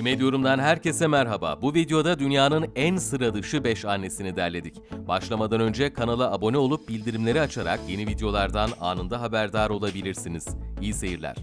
Kime Diyorum'dan herkese merhaba. Bu videoda dünyanın en sıra dışı 5 annesini derledik. Başlamadan önce kanala abone olup bildirimleri açarak yeni videolardan anında haberdar olabilirsiniz. İyi seyirler.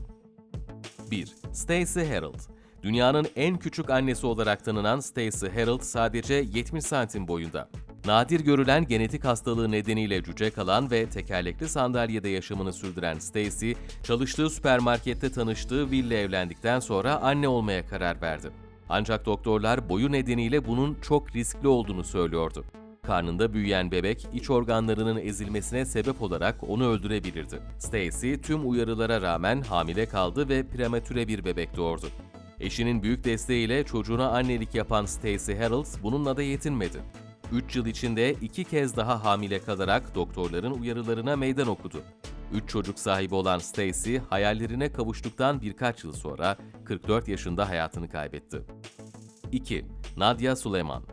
1. Stacey Harold Dünyanın en küçük annesi olarak tanınan Stacey Harold sadece 70 santim boyunda. Nadir görülen genetik hastalığı nedeniyle cüce kalan ve tekerlekli sandalyede yaşamını sürdüren Stacey, çalıştığı süpermarkette tanıştığı Will'le evlendikten sonra anne olmaya karar verdi. Ancak doktorlar boyu nedeniyle bunun çok riskli olduğunu söylüyordu. Karnında büyüyen bebek iç organlarının ezilmesine sebep olarak onu öldürebilirdi. Stacey tüm uyarılara rağmen hamile kaldı ve prematüre bir bebek doğurdu. Eşinin büyük desteğiyle çocuğuna annelik yapan Stacey Harold bununla da yetinmedi. 3 yıl içinde iki kez daha hamile kalarak doktorların uyarılarına meydan okudu. 3 çocuk sahibi olan Stacey hayallerine kavuştuktan birkaç yıl sonra 44 yaşında hayatını kaybetti. 2. Nadia Suleman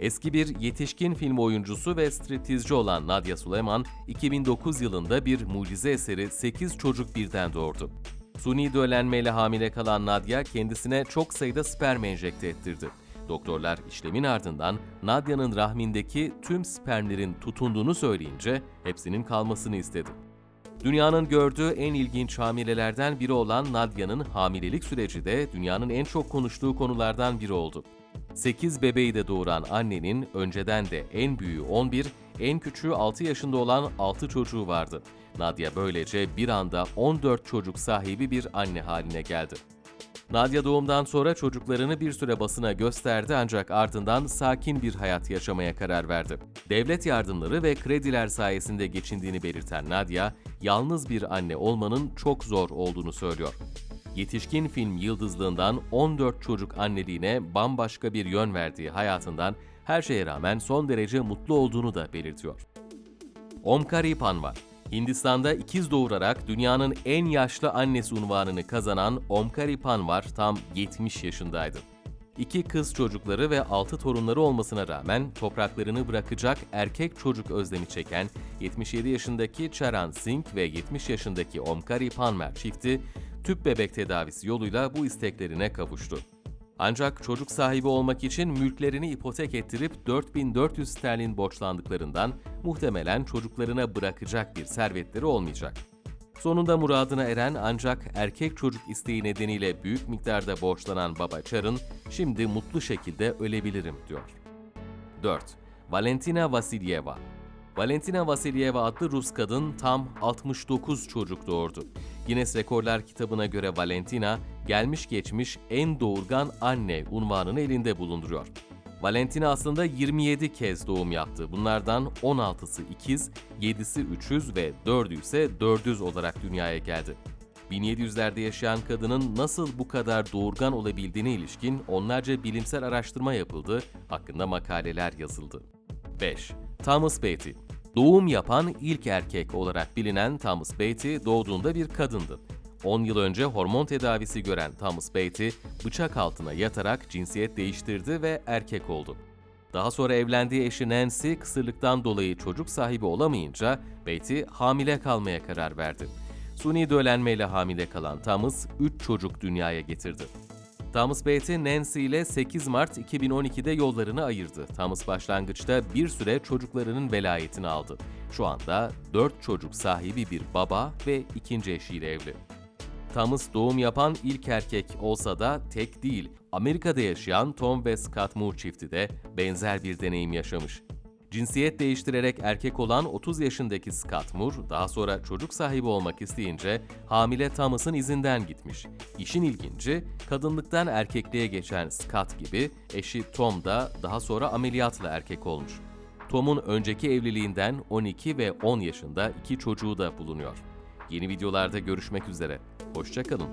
Eski bir yetişkin film oyuncusu ve striptizci olan Nadia Suleman, 2009 yılında bir mucize eseri 8 çocuk birden doğurdu. Suni döllenmeyle hamile kalan Nadia kendisine çok sayıda sperm enjekte ettirdi. Doktorlar işlemin ardından Nadia'nın rahmindeki tüm spermlerin tutunduğunu söyleyince hepsinin kalmasını istedi. Dünyanın gördüğü en ilginç hamilelerden biri olan Nadia'nın hamilelik süreci de dünyanın en çok konuştuğu konulardan biri oldu. 8 bebeği de doğuran annenin önceden de en büyüğü 11, en küçüğü 6 yaşında olan 6 çocuğu vardı. Nadia böylece bir anda 14 çocuk sahibi bir anne haline geldi. Nadia doğumdan sonra çocuklarını bir süre basına gösterdi ancak ardından sakin bir hayat yaşamaya karar verdi. Devlet yardımları ve krediler sayesinde geçindiğini belirten Nadia, yalnız bir anne olmanın çok zor olduğunu söylüyor. Yetişkin film yıldızlığından 14 çocuk anneliğine bambaşka bir yön verdiği hayatından her şeye rağmen son derece mutlu olduğunu da belirtiyor. Omkari Panvar Hindistan'da ikiz doğurarak dünyanın en yaşlı annesi unvanını kazanan Omkari Panvar tam 70 yaşındaydı. İki kız çocukları ve altı torunları olmasına rağmen topraklarını bırakacak erkek çocuk özlemi çeken 77 yaşındaki Charan Singh ve 70 yaşındaki Omkari Panvar çifti tüp bebek tedavisi yoluyla bu isteklerine kavuştu. Ancak çocuk sahibi olmak için mülklerini ipotek ettirip 4400 sterlin borçlandıklarından muhtemelen çocuklarına bırakacak bir servetleri olmayacak. Sonunda muradına eren ancak erkek çocuk isteği nedeniyle büyük miktarda borçlanan baba Char'ın şimdi mutlu şekilde ölebilirim diyor. 4. Valentina Vasilyeva Valentina Vasilyeva adlı Rus kadın tam 69 çocuk doğurdu. Guinness Rekorlar kitabına göre Valentina, gelmiş geçmiş en doğurgan anne unvanını elinde bulunduruyor. Valentina aslında 27 kez doğum yaptı. Bunlardan 16'sı ikiz, 7'si üçüz ve 4'ü ise dördüz olarak dünyaya geldi. 1700'lerde yaşayan kadının nasıl bu kadar doğurgan olabildiğine ilişkin onlarca bilimsel araştırma yapıldı, hakkında makaleler yazıldı. 5. Thomas Beatty Doğum yapan ilk erkek olarak bilinen Thomas Beatty doğduğunda bir kadındı. 10 yıl önce hormon tedavisi gören Thomas Beatty, bıçak altına yatarak cinsiyet değiştirdi ve erkek oldu. Daha sonra evlendiği eşi Nancy kısırlıktan dolayı çocuk sahibi olamayınca Beatty hamile kalmaya karar verdi. Suni döllenmeyle hamile kalan Thomas 3 çocuk dünyaya getirdi. Thomas Beatty, Nancy ile 8 Mart 2012'de yollarını ayırdı. Thomas başlangıçta bir süre çocuklarının velayetini aldı. Şu anda 4 çocuk sahibi bir baba ve ikinci eşiyle evli. Thomas doğum yapan ilk erkek olsa da tek değil. Amerika'da yaşayan Tom ve Scott Moore çifti de benzer bir deneyim yaşamış. Cinsiyet değiştirerek erkek olan 30 yaşındaki Scott Moore daha sonra çocuk sahibi olmak isteyince hamile Thomas'ın izinden gitmiş. İşin ilginci, kadınlıktan erkekliğe geçen Scott gibi eşi Tom da daha sonra ameliyatla erkek olmuş. Tom'un önceki evliliğinden 12 ve 10 yaşında iki çocuğu da bulunuyor. Yeni videolarda görüşmek üzere. Hoşçakalın.